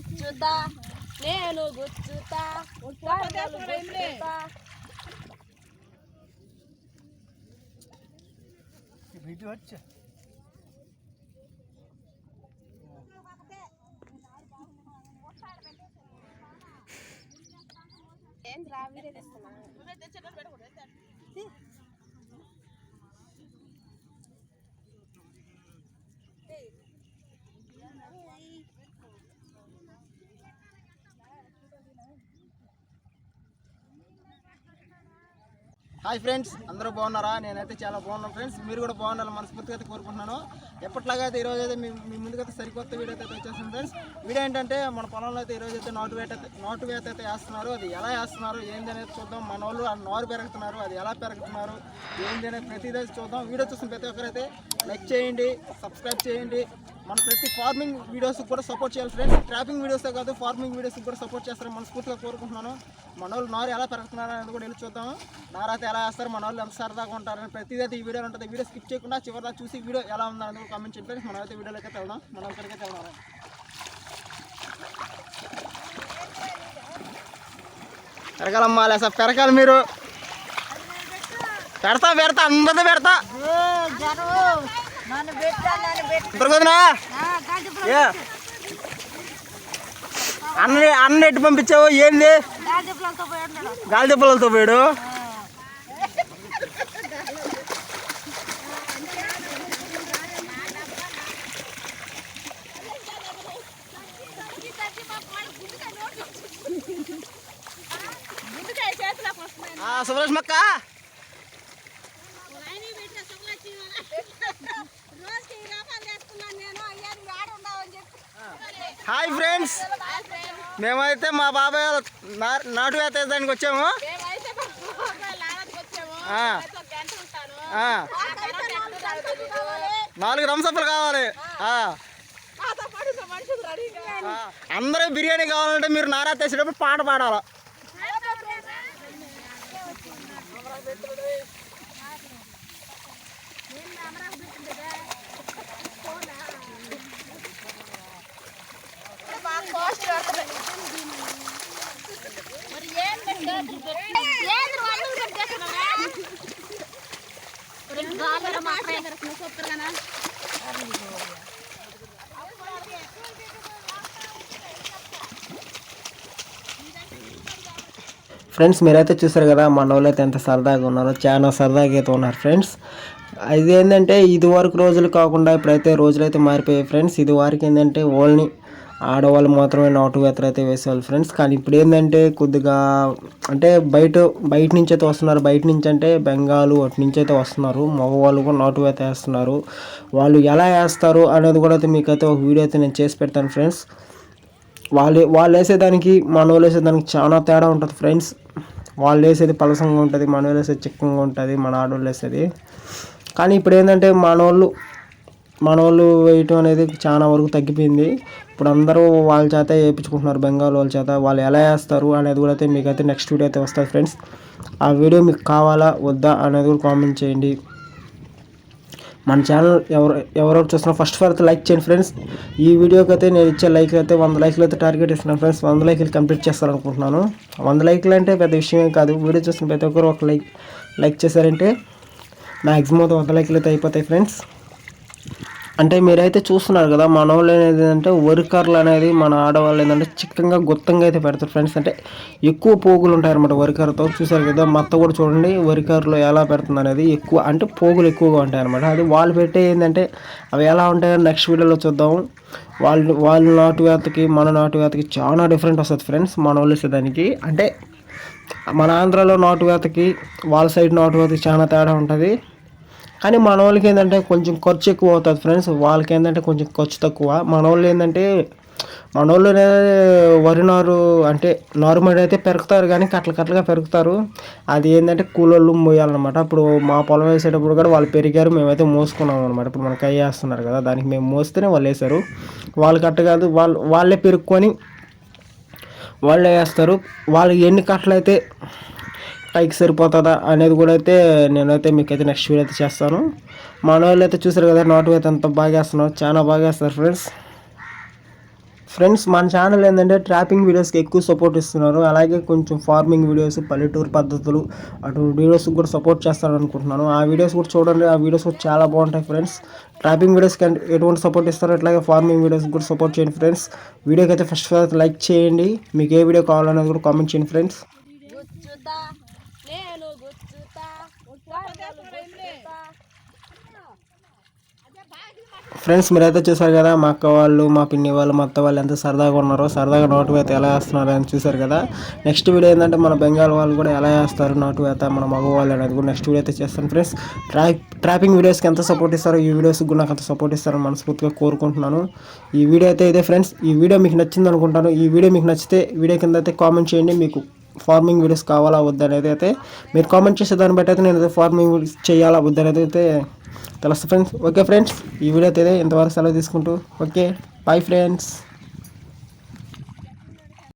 గుచ్చుతా నేను గుచ్చుతా కర్రలు గుచ్చుతా ভিডিও হচ্ছে ఏంద్రా మీరే తెస్తున్నా హాయ్ ఫ్రెండ్స్ అందరూ బాగున్నారా? నేనైతే చాలా బాగున్నాను ఫ్రెండ్స్. మీరు కూడా బాగుండాలి మనస్ఫూర్తిగా అయితే కోరుకుంటున్నాను. ఎప్పట్లాగా అయితే ఈరోజు అయితే మీ మీ ముందుకైతే సరికొత్త వీడియో అయితే వచ్చేసింది ఫ్రెండ్స్. వీడియో ఏంటంటే మన పొలంలో అయితే ఈరోజు అయితే నాటు వేట అయితే- నాటు వేట అయితే వేస్తున్నారు. అది ఎలా వేస్తున్నారు ఏంది అనేది చూద్దాం. మన వాళ్ళు ఆ నారు పెరుగుతున్నారు అది ఎలా పెరుగుతున్నారు ఏంది అనేది ప్రతిదీ చూద్దాం. వీడియో చూసిన ప్రతి ఒక్కరైతే లైక్ చేయండి సబ్స్క్రైబ్ చేయండి. మన ప్రతి ఫార్మింగ్ వీడియోస్ కూడా సపోర్ట్ చేయాలి ఫ్రెండ్స్ ట్రాపింగ్ వీడియోస్ కాదు ఫార్మింగ్ వీడియోస్ కూడా సపోర్ట్ చేస్తారని మనస్ఫూర్తిగా కోరుకుంటున్నాను. మన వాళ్ళు నారు ఎలా పెరుగుతున్నారు అనేది కూడా వెళ్ళి చూద్దాం. నారైతే ఎలా వేస్తారు మన వాళ్ళు ఎంత సరదాగా ఉంటారని ప్రతిదీ అయితే ఈ వీడియో ఉంటుంది. వీడియో స్కిప్ చేయకుండా చివరిదా చూసి వీడియో ఎలా ఉందని కూడా కామెంట్ చేయండి మనం అయితే వీడియోలోకి అయితే వెళ్దాం. మనం ఇక్కడికి వెళ్దాం. పెరగాలమ్మా లేసా పెరగాలి మీరు. పెడతా పెడతా అందరితో పెడతా. అన్న అన్న ఎట్టు పంపించావు? ఏంది? గాలి దెబ్బలతో పోయాడు ఆ, సుభలక్ష్మి అక్క హాయ్ ఫ్రెండ్స్. మేమైతే మా బాబాయ్ నా- నాటు వేత వచ్చాము. ఆ. ఆ, నాలుగు రంసప్పులు కావాలి. ఆ. అందరూ బిర్యానీ కావాలంటే మీరు నారా తెచ్చేటప్పుడు పాట పాడాలి. ఫ్రెండ్స్ మీరైతే చూసారు కదా మన వాళ్ళైతే ఎంత సరదాగా ఉన్నారో చాలా సరదాగా అయితే ఉన్నారు ఫ్రెండ్స్ ఇది ఏంటంటే ఇది వరకు రోజులు కాకుండా ఇప్పుడైతే రోజులైతే మారిపోయాయి ఫ్రెండ్స్ ఇది వరకు ఏంటంటే ఓన్లీ ఆడవాళ్ళు మాత్రమే నాటు వేతలు అయితే వేసేవాళ్ళు ఫ్రెండ్స్. కానీ ఇప్పుడు ఏంటంటే కొద్దిగా అంటే బయట బయట నుంచి అయితే వస్తున్నారు. బయట నుంచి అంటే బెంగాల్ అటు నుంచి అయితే వస్తున్నారు. మగవాళ్ళు కూడా నాటు వేత వేస్తున్నారు. వాళ్ళు ఎలా వేస్తారు అనేది కూడా అయితే మీకైతే ఒక వీడియో అయితే నేను చేసి పెడతాను ఫ్రెండ్స్. వాళ్ళు వాళ్ళు వేసేదానికి మన వాళ్ళు వేసేదానికి చాలా తేడా ఉంటుంది ఫ్రెండ్స్. వాళ్ళు వేసేది పలసంగా ఉంటుంది మన వేసేది చిక్కంగా ఉంటుంది మన ఆడవాళ్ళు వేసేది. కానీ ఇప్పుడు ఏంటంటే మన వాళ్ళు మన వాళ్ళు వేయటం అనేది చాలా వరకు తగ్గిపోయింది. ఇప్పుడు అందరూ వాళ్ళ చేత వేయించుకుంటున్నారు బెంగాల్ వాళ్ళ చేత. వాళ్ళు ఎలా వేస్తారు అనేది కూడా అయితే మీకైతే నెక్స్ట్ వీడియో అయితే వస్తుంది ఫ్రెండ్స్ ఆ వీడియో మీకు కావాలా వద్దా అనేది కూడా కామెంట్ చేయండి. మన ఛానల్ ఎవరు ఎవరెవరు చూస్తున్నా ఫస్ట్ ఆఫ్ ఆల్ లైక్ చేయండి ఫ్రెండ్స్ ఈ వీడియోకి అయితే నేను ఇచ్చే లైక్లు అయితే వంద లైక్లు అయితే టార్గెట్ ఇస్తున్నాను ఫ్రెండ్స్ వంద లైక్లు కంప్లీట్ చేస్తారనుకుంటున్నాను. వంద లైక్లు అంటే పెద్ద విషయమే కాదు. వీడియో చూస్తున్న ప్రతి ఒక్కరు ఒక లైక్ లైక్ చేశారంటే మ్యాక్సిమం వంద లైక్లు అయితే అయిపోతాయి ఫ్రెండ్స్ అంటే మీరైతే చూస్తున్నారు కదా మన వాళ్ళు అనేది ఏంటంటే వరికర్లు అనేది మన ఆడవాళ్ళు ఏంటంటే చిక్కగా గుత్తంగా అయితే పెడతారు ఫ్రెండ్స్. అంటే ఎక్కువ పోగులు ఉంటాయి అనమాట వరికర్రతో. చూసారు కదా మత్త కూడా చూడండి వరికర్రలో ఎలా పెడుతుంది అనేది ఎక్కువ అంటే పోగులు ఎక్కువగా ఉంటాయి అనమాట అది వాళ్ళు పెట్టే ఏంటంటే అవి ఎలా ఉంటాయో నెక్స్ట్ వీడియోలో చూద్దాం. వాళ్ళు వాళ్ళ నాటు వేతకి మన నాటు వేతకి చాలా డిఫరెంట్ వస్తుంది ఫ్రెండ్స్ మన వాళ్ళు వేసేదానికి. అంటే మన ఆంధ్రాలో నాటు వేతకి వాళ్ళ సైడ్ నాటు వేతకి చాలా తేడా ఉంటుంది. కానీ మన వాళ్ళకి ఏంటంటే కొంచెం ఖర్చు ఎక్కువ అవుతుంది ఫ్రెండ్స్. వాళ్ళకి ఏంటంటే కొంచెం ఖర్చు తక్కువ. మన వాళ్ళు ఏంటంటే మన వాళ్ళు వరి నారు అంటే నార్మల్ అయితే పెరుగుతారు కానీ కట్టలు కట్టలుగా పెరుగుతారు. అది ఏంటంటే కూలోళ్ళు మోయాలన్నమాట. ఇప్పుడు మా పొలం వేసేటప్పుడు కూడా వాళ్ళు పెరిగారు. మేమైతే మోసుకున్నాం అనమాట ఇప్పుడు మనకి అయ్యేస్తున్నారు కదా దానికి మేము మోస్తేనే వాళ్ళు వేశారు. వాళ్ళు కట్ట కాదు. వాళ్ళు వాళ్ళే పెరుక్కొని వాళ్ళే వేస్తారు. వాళ్ళకి ఎన్ని కట్టలు అయితే పైకి సరిపోతుందా అనేది కూడా అయితే నేనైతే మీకైతే నెక్స్ట్ వీడియో అయితే చేస్తాను. మన వాళ్ళు అయితే చూసారు కదా నాటు అయితే అంత బాగా వేస్తున్నారు చాలా బాగా వేస్తారు ఫ్రెండ్స్ ఫ్రెండ్స్ మన ఛానల్ ఏంటంటే ట్రాపింగ్ వీడియోస్కి ఎక్కువ సపోర్ట్ ఇస్తున్నారు. అలాగే కొంచెం ఫార్మింగ్ వీడియోస్ పల్లెటూరు పద్ధతులు అటు వీడియోస్కి కూడా సపోర్ట్ చేస్తారు అనుకుంటున్నాను. ఆ వీడియోస్ కూడా చూడండి. ఆ వీడియోస్ కూడా చాలా బాగుంటాయి ఫ్రెండ్స్ ట్రాపింగ్ వీడియోస్కి ఎటువంటి సపోర్ట్ ఇస్తారో అట్లాగే ఫార్మింగ్ వీడియోస్ కూడా సపోర్ట్ చేయండి ఫ్రెండ్స్ వీడియోకి అయితే ఫస్ట్ లైక్ చేయండి. మీకు ఏ వీడియో కావాలనేది కూడా కామెంట్ చేయండి ఫ్రెండ్స్ గుచ్చుతా నేను గుచ్చుతా కర్రలు గుచ్చుతా ఫ్రెండ్స్ మీరైతే చూసారు కదా మా అక్క వాళ్ళు మా పిన్ని వాళ్ళు మా అత్త వాళ్ళు ఎంత సరదాగా ఉన్నారో సరదాగా నాటు వేత ఎలా వేస్తున్నారు అని చూసారు కదా. నెక్స్ట్ వీడియో ఏంటంటే మన బెంగాల్ వాళ్ళు కూడా ఎలా వేస్తారు నాటు వేత మన మగవాళ్ళు అనేది కూడా నెక్స్ట్ వీడియో అయితే చేస్తాను ఫ్రెండ్స్. ట్రా ట్రాపింగ్ వీడియోస్కి ఎంత సపోర్ట్ ఇస్తారో ఈ వీడియోస్కి కూడా నాకు అంత సపోర్ట్ ఇస్తారని మనస్ఫూర్తిగా కోరుకుంటున్నాను. ఈ వీడియో అయితే ఇదే ఫ్రెండ్స్. ఈ వీడియో మీకు నచ్చింది అనుకుంటాను. ఈ వీడియో మీకు నచ్చితే వీడియో కింద అయితే కామెంట్ చేయండి. మీకు ఫార్మింగ్ వీడియోస్ కావాలా వద్దనేది అయితే మీరు కామెంట్ చేసే దాన్ని బట్టి అయితే నేను అయితే ఫార్మింగ్ వీడియోస్ చేయాలా వద్దనేది అయితే తెలుస్తుంది ఫ్రెండ్స్ ఓకే ఫ్రెండ్స్ ఈ వీడియో అయితే ఇంతవరకు సెలవు తీసుకుంటూ. Okay bye friends